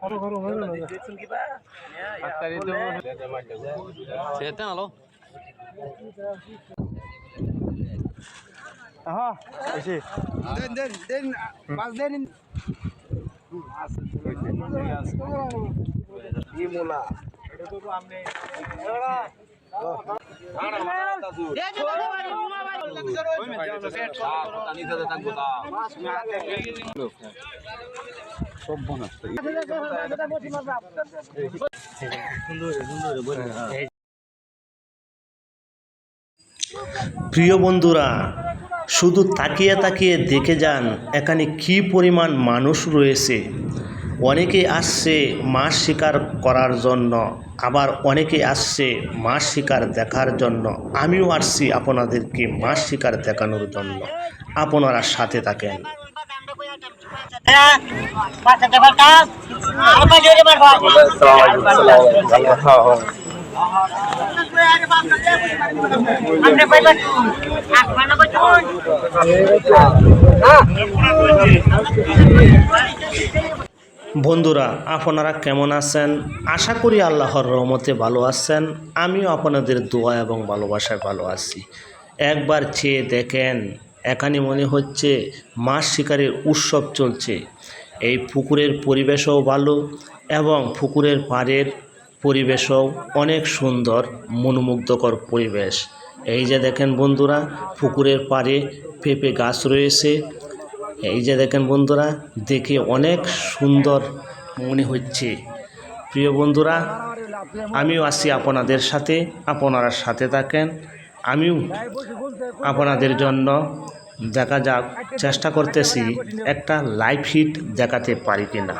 Haro, haro, haro. Setan halo. Aha, isi. দেন দেন দেন পাঁচ দেন প্রিয় বন্ধুরা শুধু তাকিয়ে তাকিয়ে দেখে যান এখানে কি পরিমাণ মানুষ রয়েছে। অনেকে আসছে মাছ শিকার করার জন্য, আবার অনেকে আসছে মাছ শিকার দেখার জন্য। আমিও আসছি আপনাদেরকে মাছ শিকার দেখানোর জন্য। আপনারা সাথে থাকেন। বন্ধুরা, আপনারা কেমন আছেন? আশা করি আল্লাহর রহমতে ভালো আছেন। আমিও আপনাদের দোয়া এবং ভালোবাসায় ভালো আছি। একবার চেয়ে দেখেন, এখানে মনে হচ্ছে মাছ শিকারের উৎসব চলছে। এই পুকুরের পরিবেশও ভালো এবং পুকুরের পাড়ের পরিবেশও অনেক সুন্দর, মনোমুগ্ধকর পরিবেশ। এই যে দেখেন বন্ধুরা, পুকুরের পাড়ে পেঁপে গাছ রয়েছে। এই যে দেখেন বন্ধুরা, দেখে অনেক সুন্দর মনে হচ্ছে। প্রিয় বন্ধুরা, আমিও আসি আপনাদের সাথে, আপনারা সাথে থাকেন, আমিও আপনাদের জন্য দেখা যাক, চেষ্টা করতেছি একটা লাইভ হিট দেখাতে পারি কিনা।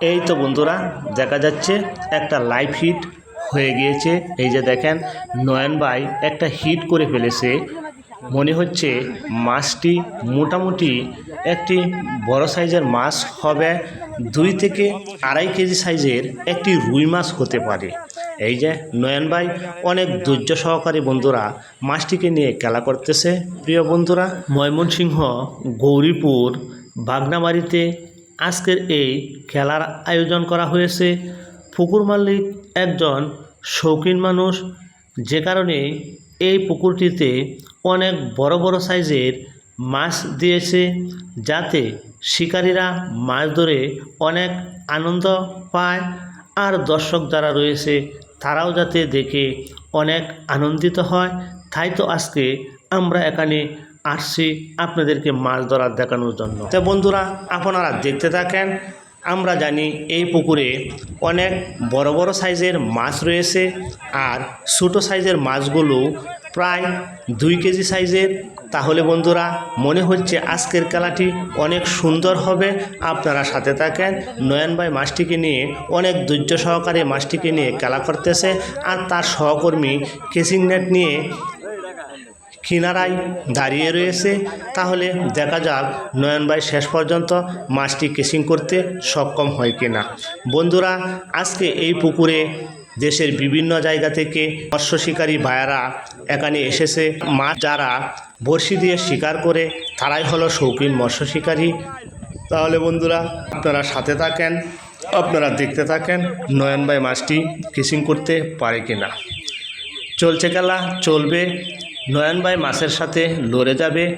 এই তো বন্ধুরা, দেখা যাচ্ছে একটা লাইভ হিট হয়ে গিয়েছে। এই যে দেখেন, নয়ন ভাই একটা হিট করে ফেলেছে। মনে হচ্ছে মাছটি মোটামুটি একটি বড় সাইজের মাছ হবে। দুই থেকে আড়াই কেজি সাইজের একটি রুই মাছ হতে পারে। এই যে নয়ন ভাই, অনেক ধৈর্য সহকারী বন্ধুরা মাছটিকে নিয়ে খেলা করতেছে। প্রিয় বন্ধুরা, ময়মনসিংহ, গৌরীপুর বাগনাবাড়িতে আজকের এই খেলার আয়োজন করা হয়েছে। পুকুর মালিক একজন শৌখিন মানুষ, যে কারণে এই পুকুরটিতে অনেক বড় বড় সাইজের মাছ দিয়েছে যাতে শিকারীরা মাছ ধরে অনেক আনন্দ পায় আর দর্শক যারা রয়েছে তারাও যাতে দেখে অনেক আনন্দিত হয়। তাই তো আজকে আমরা এখানে আসছি আপনাদেরকে মাছ ধরার দেখানোর জন্য। তো বন্ধুরা, আপনারা দেখতে থাকেন, আমরা জানি এই পুকুরে অনেক বড় বড় সাইজের মাছ রয়েছে আর ছোটো সাইজের মাছগুলো প্রায় দুই কেজি সাইজের। তাহলে বন্ধুরা, মনে হচ্ছে আজকের খেলাটি অনেক সুন্দর হবে। আপনারা সাথে থাকেন। নয়ন ভাই মাছটিকে নিয়ে অনেক ধৈর্য সহকারে মাছটিকে নিয়ে খেলা করতেছে। আর তার সহকর্মী কেসিং নেট নিয়ে কিনারায় দাঁড়িয়ে রয়েছে। তাহলে দেখা যাক নয়ন ভাই শেষ পর্যন্ত মাছটি কেসিং করতে সক্ষম হয় কিনা। বন্ধুরা, আজকে এই পুকুরে দেশের বিভিন্ন জায়গা থেকে মৎস্য শিকারী ভাইয়ারা এখানে এসেছে। মাছ যারা বড়শি দিয়ে শিকার করে, তারাই হলো শৌখিন মৎস্য শিকারী তাহলে বন্ধুরা, আপনারা সাথে থাকেন, আপনারা দেখতে থাকেন নয়ন ভাই মাছটি কিসিং করতে পারে কিনা। চলছে খেলা, চলবে। নয়ন ভাই মাছের সাথে লড়ে যাবে।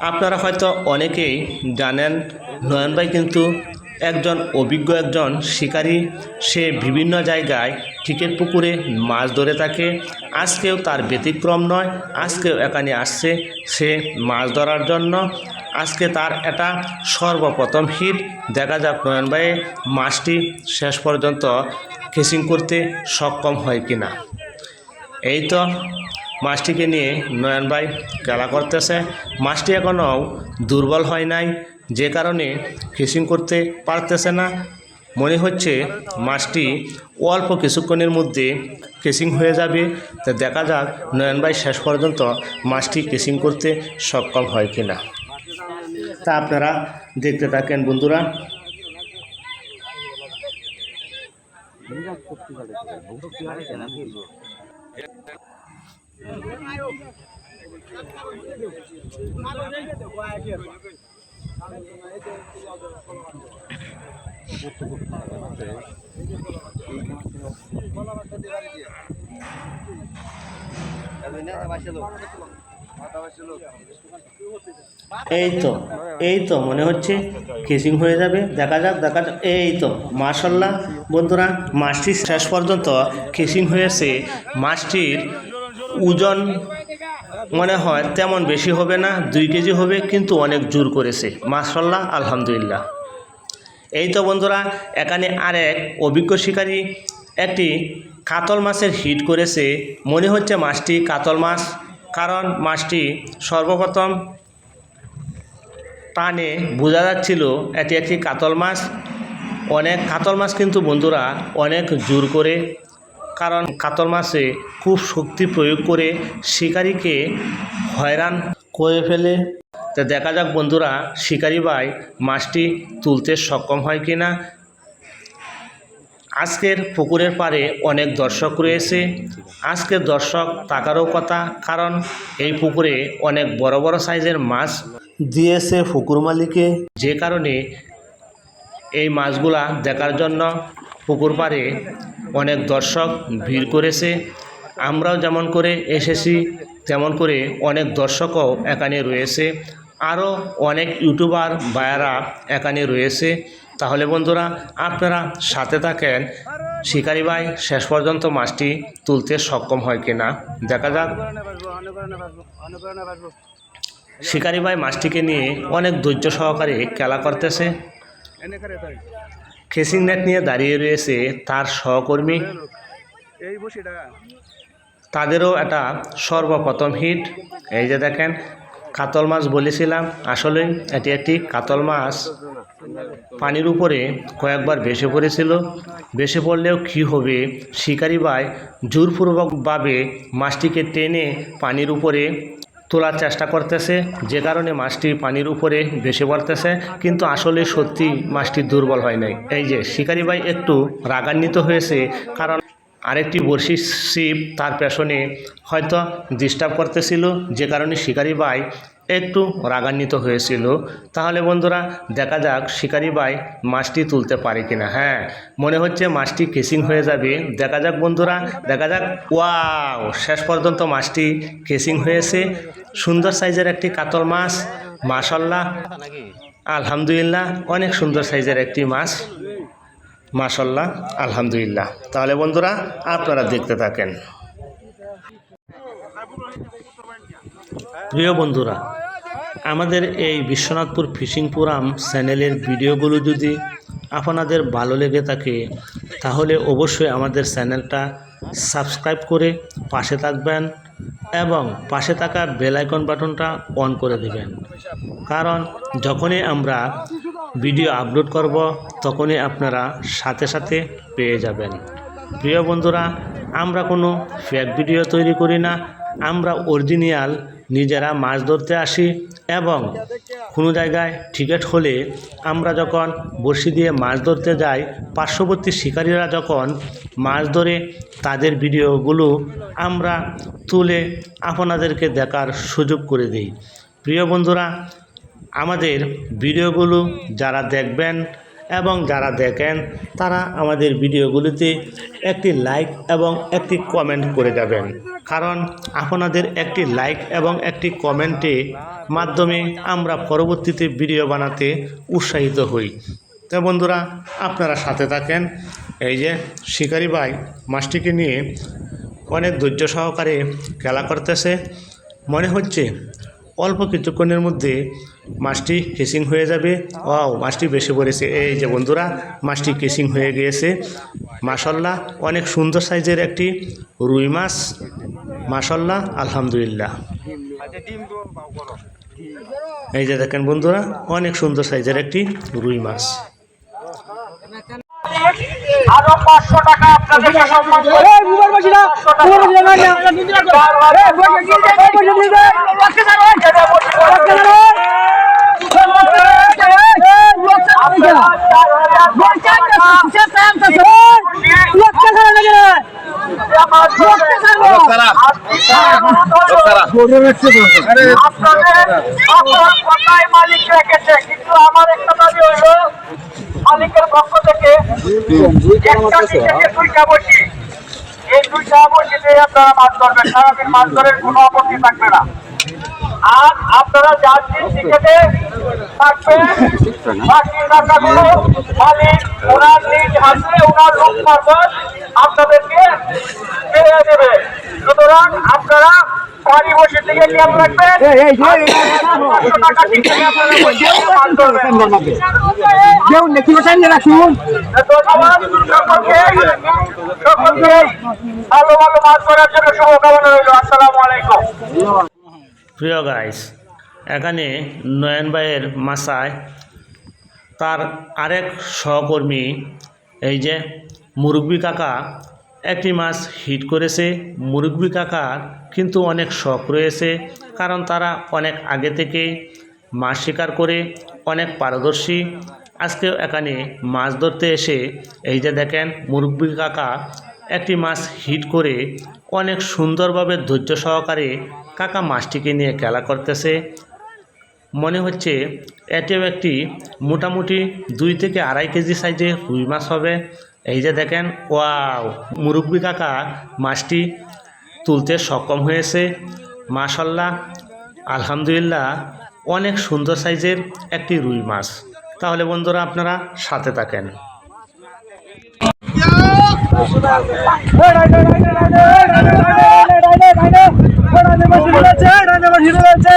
আপনারা হয়তো অনেকেই জানেন, নয়ন ভাই কিন্তু একজন অভিজ্ঞ একজন শিকারী, সে বিভিন্ন জায়গায় টিকেট পুকুরে মাছ ধরে থাকে। আজকেও তার ব্যতিক্রম নয়, আজকেও এখানে আসছে সে মাছ ধরার জন্য। আজকে তার এটা সর্বপ্রথম হিট। দেখা যাক নয়ন ভাই, মাছটি শেষ পর্যন্ত ফিশিং করতে সক্ষম হয় কিনা। এই তো মাছটিকে নিয়ে নয়ন ভাই খেলা করতেছে। মাছটি এখনও দুর্বল হয় নাই। যে কারণে ফিশিং করতে পারতেছে না। মনে হচ্ছে মাছটি অল্প কিছুক্ষণের মধ্যে কেসিং হয়ে যাবে। তা দেখা যাক নয়ন ভাই শেষ পর্যন্ত মাছটি কেসিং করতে সক্ষম হয় কিনা। তা আপনারা দেখতে থাকেন বন্ধুরা। এই তো এই তো, মনে হচ্ছে কেসিং হয়ে যাবে। দেখা যাক দেখা যাক। এই তো মাশাল্লাহ বন্ধুরা মাছটি শেষ পর্যন্ত কেসিং হয়েছে। মাছটির ওজন মনে হয় তেমন বেশি হবে না, দুই কেজি হবে, কিন্তু অনেক জোর করেছে। মাশাল্লাহ আলহামদুলিল্লাহ। এই তো বন্ধুরা, এখানে আরেক অভিজ্ঞ শিকারী একটি কাতল মাছের হিট করেছে। মনে হচ্ছে মাছটি কাতল মাছ, কারণ মাছটি সর্বপ্রথম টানে বোঝা যাচ্ছিল এটি একটি কাতল মাছ। অনেক কাতল মাছ কিন্তু বন্ধুরা অনেক জোর করে কারণ কাতল মাছে খুব শক্তি প্রয়োগ করে শিকারীকে হয়রান করে ফেলে। তো দেখা যাক বন্ধুরা, শিকারি ভাই মাছটি তুলতে সক্ষম হয় কি না আজকের পুকুরের পাড়ে অনেক দর্শক রয়েছে। আজকের দর্শক তাকারও কথা, কারণ এই পুকুরে অনেক বড় বড় সাইজের মাছ দিয়েছে পুকুর মালিকে। যে কারণে এই মাছগুলা দেখার জন্য পুকুর পাড়ে অনেক দর্শক ভিড় করেছে। আমরাও যেমন করে এসেছি, তেমন করে অনেক দর্শকও এখানে রয়েছে। আরও অনেক ইউটিউবার বায়ারা এখানে রয়েছে। তাহলে বন্ধুরা, আপনারা সাথে থাকেন। শিকারি ভাই, শেষ পর্যন্ত মাছটি তুলতে সক্ষম হয় কিনা? দেখা যাক। শিকারি ভাই মাছটিকে নিয়ে অনেক ধৈর্য সহকারে খেলা করতেছে। করে নেট নিয়ে দাঁড়িয়ে রয়েছে তার সহকর্মী। তাদেরও এটা সর্বপ্রথম হিট এই যে দেখেন কাতল মাছ বলেছিলাম আসলে এটি একটি কাতল মাছ। পানির উপরে কয়েকবার বেসে পড়েছিল। বেসে পড়লেও কী হবে শিকারি ভাই জোরপূর্বকভাবে মাছটিকে টেনে পানির উপরে তোলার চেষ্টা করতেছে, যে কারণে মাছটি পানির উপরে ভেসে পড়তেছে, কিন্তু আসলে সত্যি মাছটি দুর্বল হয় নাই। এই যে, শিকারি ভাই একটু রাগান্বিত হয়েছে, কারণ আরেকটি বর্ষি শিপ তার পেছনে হয়তো ডিস্টার্ব করতেছিল, যে কারণে শিকারি ভাই একটু রাগান্বিত হয়েছিল। তাহলে বন্ধুরা, দেখা যাক শিকারি ভাই মাছটি তুলতে পারে কিনা। হ্যাঁ মনে হচ্ছে মাছটি কেসিং হয়ে যাবে। দেখা যাক বন্ধুরা, দেখা যাক। ওয়াও, শেষ পর্যন্ত মাছটি কেসিং হয়েছে। সুন্দর সাইজের একটি কাতল মাছ, মাশাল্লাহ। আলহামদুলিল্লাহ, অনেক সুন্দর সাইজের একটি মাছ। মাশাল্লাহ, আলহামদুলিল্লাহ। তাহলে বন্ধুরা, আপনারা দেখতে থাকেন। প্রিয় বন্ধুরা, আমাদের এই বিশ্বনাথপুর ফিশিং পুরাম চ্যানেলের ভিডিওগুলো যদি আপনাদের ভালো লেগে থাকে, তাহলে অবশ্যই আমাদের চ্যানেলটা সাবস্ক্রাইব করে পাশে থাকবেন এবং পাশে থাকা বেল আইকন বাটনটা অন করে দেবেন। কারণ যখনই আমরা ভিডিও আপলোড করব, তখনই আপনারা সাথে সাথে পেয়ে যাবেন। প্রিয় বন্ধুরা, আমরা কোনো ফেক ভিডিও তৈরি করি না আমরা অরিজিনাল নিজেরা মাছ ধরতে আসি এবং কোনো জায়গায় টিকিট হলে আমরা যখন বড়শি দিয়ে মাছ ধরতে যাই, পার্শ্ববর্তী শিকারীরা যখন মাছ ধরে তাদের ভিডিওগুলো আমরা তুলে আপনাদেরকে দেখার সুযোগ করে দিই। প্রিয় বন্ধুরা, আমাদের ভিডিওগুলো যারা দেখবেন এবং যারা দেখেন, তারা আমাদের ভিডিওগুলিতে একটি লাইক এবং একটি কমেন্ট করে যাবেন। কারণ আপনাদের একটি লাইক এবং একটি কমেন্টে মাধ্যমে আমরা পরবর্তীতে ভিডিও বানাতে উৎসাহিত হই। তো বন্ধুরা, আপনারা সাথে থাকেন। এই যে শিকারি ভাই মাছটিকে নিয়ে অনেক ধৈর্য সহকারে খেলা করতেছে। মনে হচ্ছে অল্প কিছুক্ষণের মধ্যে মাছটি কেসিং হয়ে যাবে। ও মাছটি বেশি পড়েছে। এই যে বন্ধুরা, মাছটি কেসিং হয়ে গিয়েছে। মাসাল্লাহ অনেক সুন্দর সাইজের একটি রুই মাছ। মাসাল্লাহ আলহামদুলিল্লাহ। এই যে দেখেন বন্ধুরা, অনেক সুন্দর সাইজের একটি রুই মাছ। আরও পাঁচশো টাকা আপনাদের সম্মান করে আপনাদের সকল কথাই মালিক রেখেছে কিন্তু আমার একটা দাবি হইল মালিকের পক্ষ থেকে একটা থেকে এই দুইটা আপনারা মাছ ধরবেন, সারাদিন মাছ ধরের কোনো আপত্তি থাকবে না। আর আপনারা যার দিন টিকেটে থাকবেন ওনার ওনার লোক আপনাদেরকে দেবে সুতরাং আপনারা বাড়ি বসে থেকে খেয়াল রাখবেন পাঁচশো টাকা টিকেটে আপনারা বসে মাছ ধরবেন। কেউ নেকি বসাই না শুন ধন্যবাদ সকলকে সকলকে ভালো ভালো মাছ ধরার জন্য শুভকামনা রইল আসসালামু প্রিয় গাইস এখানে নয়ন ভাইয়ের মাসায় তার আরেক সহকর্মী এই যে মুরব্বী কাকা একটি মাছ হিট করেছে। মুরব্বী কাকার কিন্তু অনেক শখ রয়েছে, কারণ তারা অনেক আগে থেকে মাছ শিকার করে, অনেক পারদর্শী। আজকে এখানে মাছ ধরতে এসে এই যে দেখেন মুরব্বী কাকা একটি মাছ হিট করে অনেক সুন্দরভাবে ধৈর্য সহকারে কাকা মাছটিকে নিয়ে খেলা করতেছে। মনে হচ্ছে এটিও একটি মোটামুটি দুই থেকে আড়াই কেজি সাইজে রুই মাছ হবে এই যে দেখেন ওয়াও মুরব্বী কাকা মাছটি তুলতে সক্ষম হয়েছে মাশাল্লাহ আলহামদুলিল্লাহ অনেক সুন্দর সাইজের একটি রুই মাছ তাহলে বন্ধুরা আপনারা সাথে থাকেন রাজা মাসি রয়েছে রাজা মাসি রয়েছে।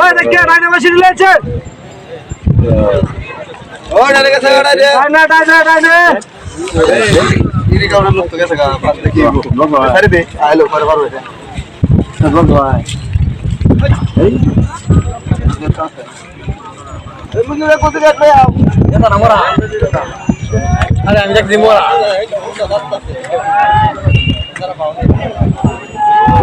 ওই দেখে রাজা মাসি রয়েছে। ও ডালে গেছে ওটা দে না না না না না ইরি কাউন্টার লোক তো গেছে গা পাঁচ দেখি। লোক আরে বে আইলো মোরা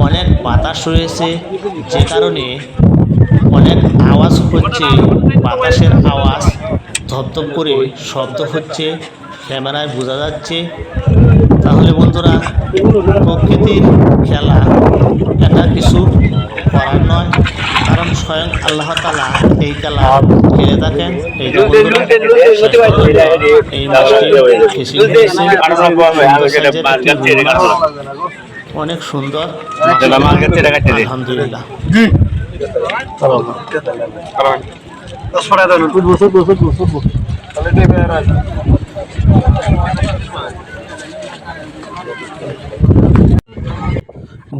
অনেক বাতাস রয়েছে যে কারণে অনেক আওয়াজ হচ্ছে বাতাসের আওয়াজ ধপধপ করে শব্দ হচ্ছে। ক্যামেরায় বোঝা যাচ্ছে। তাহলে বন্ধুরা প্রকৃতির খেলা এটা কিছু করার নয় কারণ স্বয়ং আল্লাহ তালা এই খেলা খেলে থাকেন। এই। অনেক সুন্দর। আলহামদুলিল্লাহ।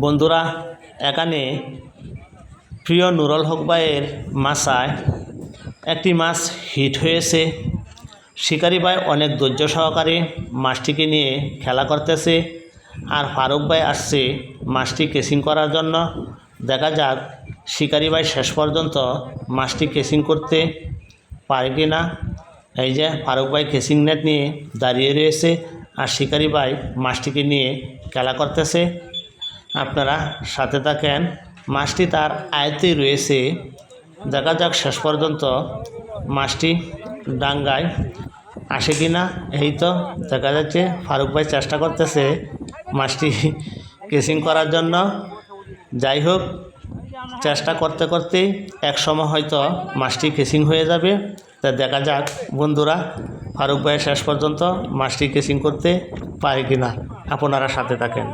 বন্ধুরা, এখানে প্রিয় নুরল হক ভাইয়ের মাছায় একটি মাছ হিট হয়েছে। শিকারি ভাই অনেক ধৈর্য সহকারে মাছটিকে নিয়ে খেলা করতেছে আর ফারুক ভাই আসছে মাছটি কেসিং করার জন্য। দেখা যাক শিকারি ভাই শেষ পর্যন্ত মাছটি কেসিং করতে পারে কি না এই যে ফারুক ভাই কেসিং নেট নিয়ে দাঁড়িয়ে রয়েছে আর শিকারি ভাই মাছটিকে নিয়ে খেলা করতেছে। আপনারা সাথে থাকেন। মাছটি তার আয়ত্তেই রয়েছে। দেখা যাক শেষ পর্যন্ত মাছটি ডাঙ্গায় আসে কি না এই তো দেখা যাচ্ছে ফারুক ভাই চেষ্টা করতেছে মাছটি কেসিং করার জন্য। যাই হোক, চেষ্টা করতে করতে এক সময় হয়তো মাছটি কেসিং হয়ে যাবে। তা দেখা যাক, বন্ধুরা, ফারুক ভাইয়ের শেষ পর্যন্ত মাছটি কেসিং করতে পারে কিনা আপনারা সাথে থাকেন।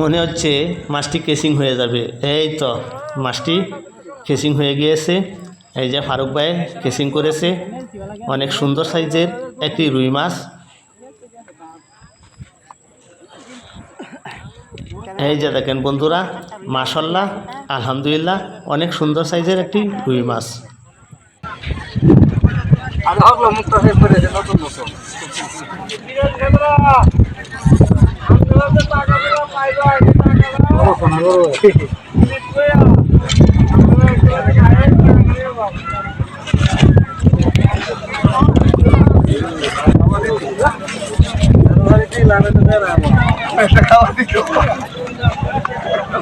মনে হচ্ছে মাছটি কেসিং হয়ে যাবে। এই তো মাছটি কেসিং হয়ে গিয়েছে। এই যে ফারুক ভাই কেসিং করেছে, অনেক সুন্দর সাইজের একটি রুই মাছ। এই যে দেখেন বন্ধুরা মাসাল্লাহ আলহামদুলিল্লাহ অনেক সুন্দর সাইজের একটি রুই মাছ। খাওয়া দিত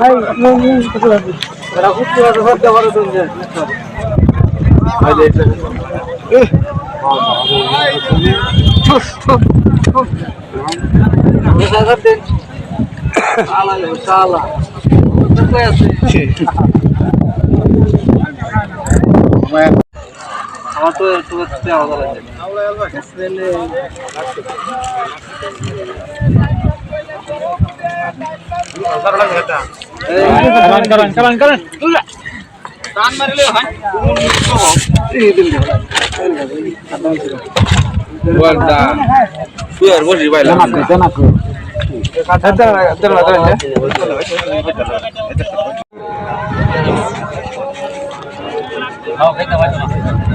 ভাই মুনিশ কত লাগবে। আমার তো একটু करण करण करण दान मारले हाय बोल दा फिर बोल रिवाइला ना ना आता आता आता हां काय काय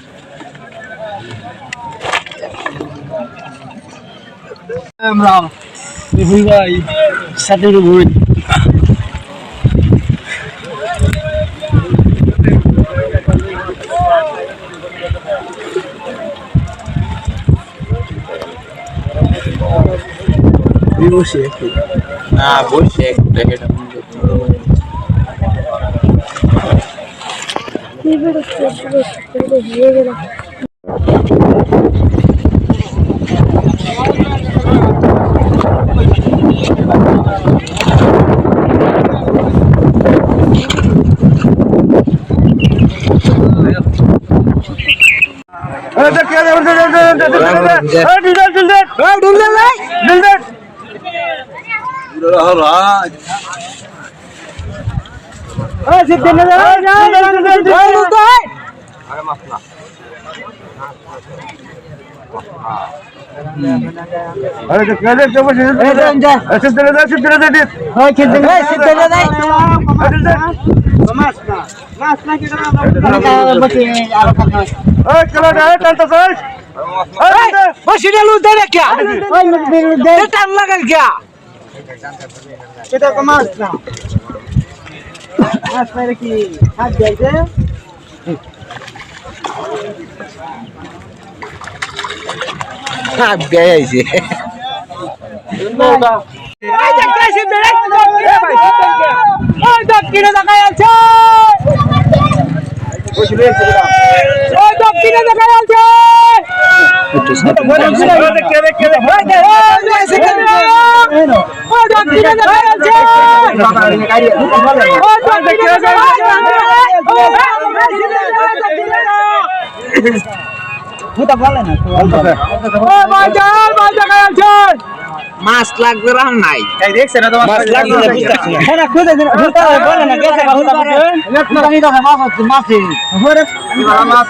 রাম বিপুল ভাই সাথীর বসে না বসে একটা মাছ না মাছ না কি আরও কথা ওই চলো ডাইরেক্ট আনতে मशीन लूज दे क्या ये टाइम लगा क्या इधर कमास ना आज मेरे की हाथ जाए थे हाथ गया इसे এই দেখ কাছে বেড়াই এ ভাই সুতন কে ওই দক্ষিণে দেখায় আছে ওই দক্ষিণে দেখায় আছে একটু মাছ লাগবে রাম নাই মাছ লাগবে না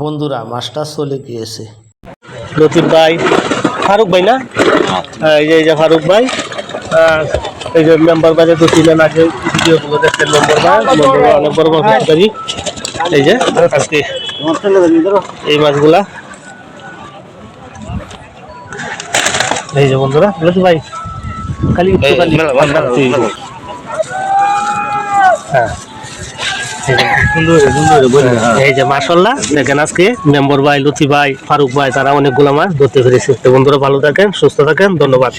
বন্ধুরা মাস্টার চলে গিয়েছে। লতিফ ভাই ফারুক ভাই না? এই যে এই যে ফারুক ভাই এই যে মেম্বার বাজে তো তিনজন আগে ভিডিওগুলো দেখছেন মেম্বার ভাই অনেক বড় বড় কাজকারি এই যে আজকে এই মাছগুলা। এই যে বন্ধুরা লতিফ ভাই খালি হ্যাঁ। এই যে মাসাল্লাহ দেখেন আজকে মেম্বর ভাই লতি ভাই ফারুক ভাই তারা অনেকগুলো মাছ ধরতে পেরেছে বন্ধুরা ভালো থাকেন সুস্থ থাকেন ধন্যবাদ।